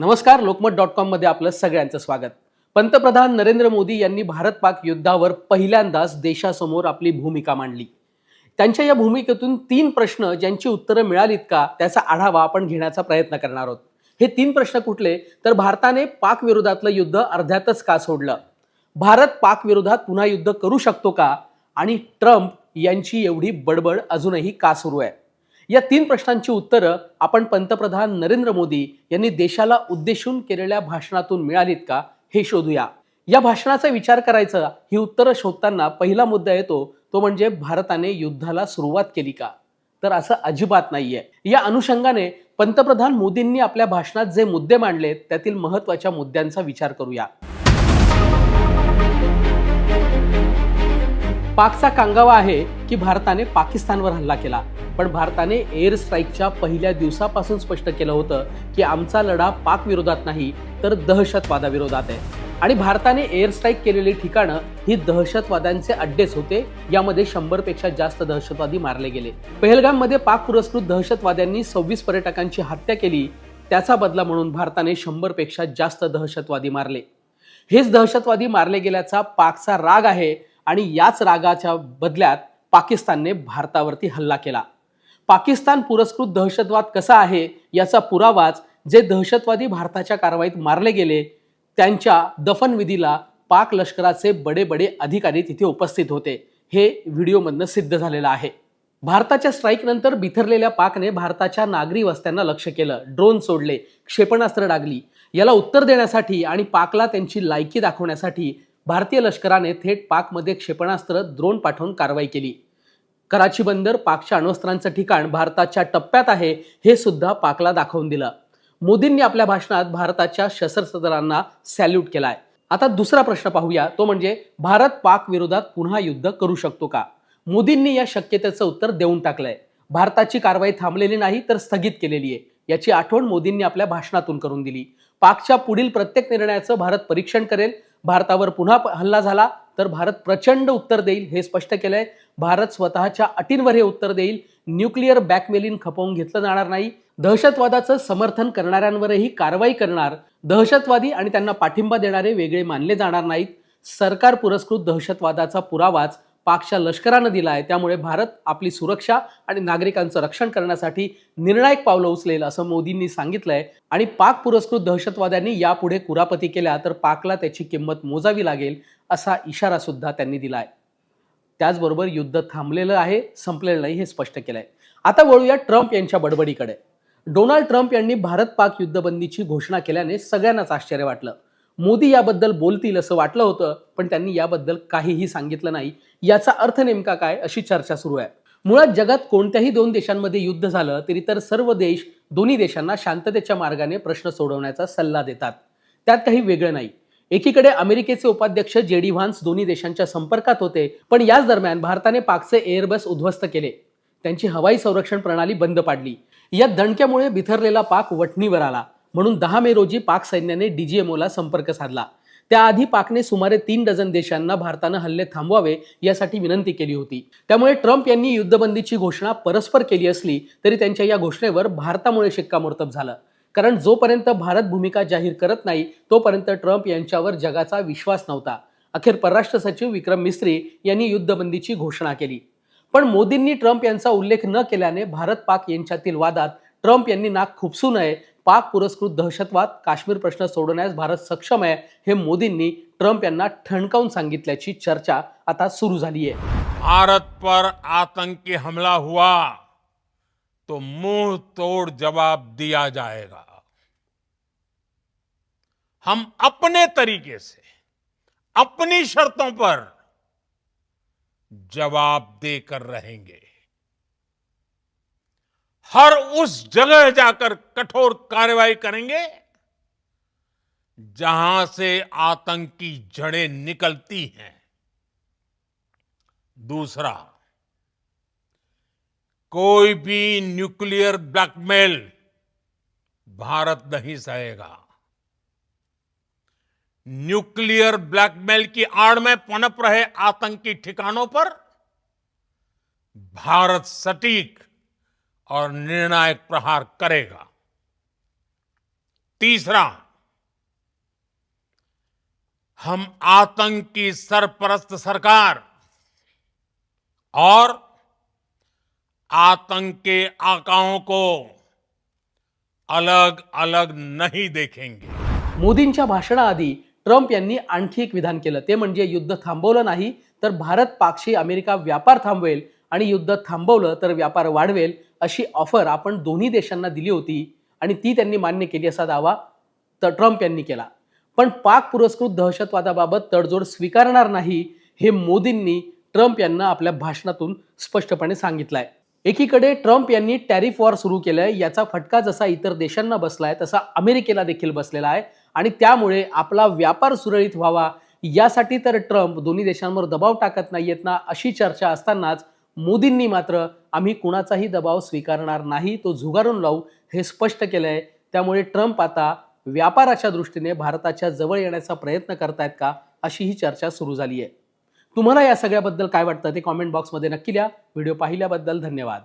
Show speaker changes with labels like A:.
A: नमस्कार लोकमत डॉट कॉममध्ये आपलं सगळ्यांचं स्वागत. पंतप्रधान नरेंद्र मोदी यांनी भारत पाक युद्धावर पहिल्यांदाच देशासमोर आपली भूमिका मांडली. त्यांच्या या भूमिकेतून तीन प्रश्न ज्यांची उत्तरं मिळालीत का त्याचा आढावा आपण घेण्याचा प्रयत्न करणार आहोत. हे तीन प्रश्न कुठले? तर भारताने पाक विरोधातलं युद्ध अर्ध्यातच का सोडलं? भारत पाक विरोधात पुन्हा युद्ध करू शकतो का? आणि ट्रम्प यांची एवढी बडबड अजूनही का सुरू आहे? या तीन प्रश्नांची उत्तरं आपण पंतप्रधान नरेंद्र मोदी यांनी देशाला उद्देशून केलेल्या भाषणातून मिळालीत का हे शोधूया. या भाषणाचा विचार करायचा ही उत्तरं शोधताना पहिला मुद्दा येतो तो म्हणजे भारताने युद्धाला सुरुवात केली का? तर असं अजिबात नाहीये. या अनुषंगाने पंतप्रधान मोदींनी आपल्या भाषणात जे मुद्दे मांडलेत त्यातील महत्त्वाच्या मुद्द्यांचा विचार करूया. पाकचा कांगावा आहे की भारताने पाकिस्तानवर हल्ला केला. पण भारताने एअर स्ट्राईकच्या पहिल्या दिवसापासून स्पष्ट केलं होतं की आमचा लढा पाक विरोधात नाही तर दहशतवादाविरोधात आहे. आणि भारताने एअर स्ट्राईक केलेली ठिकाणं ही दहशतवाद्यांचे अड्डेच होते यामध्ये शंभरपेक्षा जास्त दहशतवादी मारले गेले. पहलगाममध्ये पाक पुरस्कृत दहशतवाद्यांनी सव्वीस पर्यटकांची हत्या केली. त्याचा बदला म्हणून भारताने शंभरपेक्षा जास्त दहशतवादी मारले. हेच दहशतवादी मारले गेल्याचा पाकचा राग आहे आणि याच रागाच्या बदल्यात पाकिस्तानने भारतावरती हल्ला केला. पाकिस्तान पुरस्कृत दहशतवाद कसा आहे याचा पुरावाच जे दहशतवादी भारताच्या कारवाईत मारले गेले त्यांच्या दफनविधीला पाक लष्कराचे बडे बडे अधिकारी तिथे उपस्थित होते. हे व्हिडिओमधनं सिद्ध झालेलं आहे. भारताच्या स्ट्राईकनंतर बिथरलेल्या पाकने भारताच्या नागरी वस्त्यांना लक्ष केलं. ड्रोन सोडले क्षेपणास्त्र डागली. याला उत्तर देण्यासाठी आणि पाकला त्यांची लायकी दाखवण्यासाठी भारतीय लष्कराने थेट पाकमध्ये क्षेपणास्त्र द्रोण पाठवून कारवाई केली. कराची बंदर पाकच्या अण्वस्त्रांचं ठिकाण भारताच्या टप्प्यात आहे हे सुद्धा पाकला दाखवून दिलं. मोदींनी आपल्या भाषणात भारताच्या सशस्त्र सॅल्यूट केलाय. आता दुसरा प्रश्न पाहूया तो म्हणजे भारत पाक विरोधात पुन्हा युद्ध करू शकतो का? मोदींनी या शक्यतेचं उत्तर देऊन टाकलंय. भारताची कारवाई थांबलेली नाही तर स्थगित केलेली आहे. याची आठवण मोदींनी आपल्या भाषणातून करून दिली. पाकच्या पुढील प्रत्येक निर्णयाचं भारत परीक्षण करेल भारतावर पुन्हा हल्ला झाला तर भारत प्रचंड उत्तर देईल हे स्पष्ट केलं आहे भारत स्वतःच्या अटींवर हे उत्तर देईल. न्यूक्लिअर बॅकवेलिन खपवून घेतलं जाणार नाही. दहशतवादाचं समर्थन करणाऱ्यांवरही कारवाई करणार. दहशतवादी आणि त्यांना पाठिंबा देणारे वेगळे मानले जाणार नाहीत. सरकार पुरस्कृत दहशतवादाचा पुरावाच. पाकच्या लष्करानं दिला आहे. त्यामुळे भारत आपली सुरक्षा आणि नागरिकांचं रक्षण करण्यासाठी निर्णायक पावलं उचलेल असं मोदींनी सांगितलंय. आणि पाक पुरस्कृत दहशतवाद्यांनी यापुढे कुरापती केल्या तर पाकला त्याची किंमत मोजावी लागेल असा इशारा सुद्धा त्यांनी दिलाय. त्याचबरोबर युद्ध थांबलेलं आहे संपलेलं नाही हे स्पष्ट केलंय. आता वळूया ट्रम्प यांच्या बडबडीकडे. डोनाल्ड ट्रम्प यांनी भारत पाक युद्धबंदीची घोषणा केल्याने सगळ्यांनाच आश्चर्य वाटलं. मोदी याबद्दल बोलतील असं वाटलं होतं पण त्यांनी याबद्दल काहीही सांगितलं नाही. याचा अर्थ नेमका काय अशी चर्चा सुरू आहे. मुळात जगात कोणत्याही दोन देशांमध्ये युद्ध झालं तरी तर सर्व देश दोन्ही देशांना शांततेच्या मार्गाने प्रश्न सोडवण्याचा सल्ला देतात. त्यात काही वेगळं नाही. एकीकडे अमेरिकेचे उपाध्यक्ष जे डी व्हान्स दोन्ही देशांच्या संपर्कात होते पण याच दरम्यान भारताने पाकचे एअरबस उद्ध्वस्त केले. त्यांची हवाई संरक्षण प्रणाली बंद पाडली. या दणक्यामुळे बिथरलेला पाक वठणीवर आला म्हणून दहा मे रोजी पाक सैन्याने डीजीएमओला संपर्क साधला. त्याआधी पाकने सुमारे तीन डझन देशांना भारतानं हल्ले थांबवावे यासाठी विनंती केली होती. त्यामुळे ट्रम्प यांनी युद्धबंदीची घोषणा परस्पर केली असली तरी त्यांच्या या घोषणेवर भारतामुळे शिक्कामोर्तब झालं. कारण जोपर्यंत भारत भूमिका जाहीर करत नाही तोपर्यंत ट्रम्प यांच्यावर जगाचा विश्वास नव्हता. अखेर परराष्ट्र सचिव विक्रम मिस्त्री यांनी युद्धबंदीची घोषणा केली. पण मोदींनी ट्रम्प यांचा उल्लेख न केल्याने भारत पाक यांच्यातील वादात ट्रम्प यांनी नाक खुपसू नये पाक पुरस्कृत दहशतवाद काश्मीर प्रश्न सोडवण्यास भारत सक्षम आहे, हे मोदींनी ट्रंप यांना ठणकावून सांगितल्याची चर्चा आता सुरू झाली आहे.
B: भारत पर आतंकी हमला हुआ तो मुँह तोड़ जवाब दिया जाएगा। हम अपने तरीके से, अपनी शर्तों पर जवाब देकर रहेंगे। हर उस जगह जाकर कठोर कार्रवाई करेंगे, जहाँ से आतंकी जड़ें निकलती हैं। दूसरा, कोई भी न्यूक्लियर ब्लैकमेल भारत नहीं सहेगा। न्यूक्लियर ब्लैकमेल की आड़ में पनप रहे आतंकी ठिकानों पर भारत सटीक और निर्णायक प्रहार करेगा। तीसरा हम आतंक की सरपरस्त सरकार और आतंक के आकाओं को अलग अलग नहीं देखेंगे।
A: मोदींच्या भाषणाआधी ट्रम्प यांनी आणखी एक विधान केलं ते म्हणजे युद्ध थांबवलं नाही तर भारत पाकशी अमेरिका व्यापार थांबवेल आणि युद्ध थांबवलं तर व्यापार वाढवेल अशी ऑफर आपण दोन्ही देशांना दिली होती आणि ती त्यांनी मान्य केली असा दावा तर ट्रम्प यांनी केला. पण पाक पुरस्कृत दहशतवादाबाबत तडजोड स्वीकारणार नाही हे मोदींनी ट्रम्प यांना आपल्या भाषणातून स्पष्टपणे सांगितलंय. एकीकडे ट्रम्प यांनी टॅरिफ वॉर सुरू केलंय याचा फटका जसा इतर देशांना बसलाय तसा अमेरिकेला देखील बसलेला आहे आणि त्यामुळे आपला व्यापार सुरळीत व्हावा यासाठी तर ट्रम्प दोन्ही देशांवर दबाव टाकत नाहीयेत ना अशी चर्चा असतानाच मोदींनी मात्र आम्ही कुणाचाही दबाव स्वीकारणार नाही तो झुगारून लावू हे स्पष्ट केलंय. त्यामुळे ट्रम्प आता व्यापाराच्या दृष्टीने भारताच्या जवळ येण्याचा प्रयत्न करतायत का अशी ही चर्चा सुरू झाली आहे तुम्हाला या सगळ्याबद्दल काय वाटतं ते कॉमेंट बॉक्समध्ये नक्की लिहा. व्हिडिओ पाहिल्याबद्दल धन्यवाद.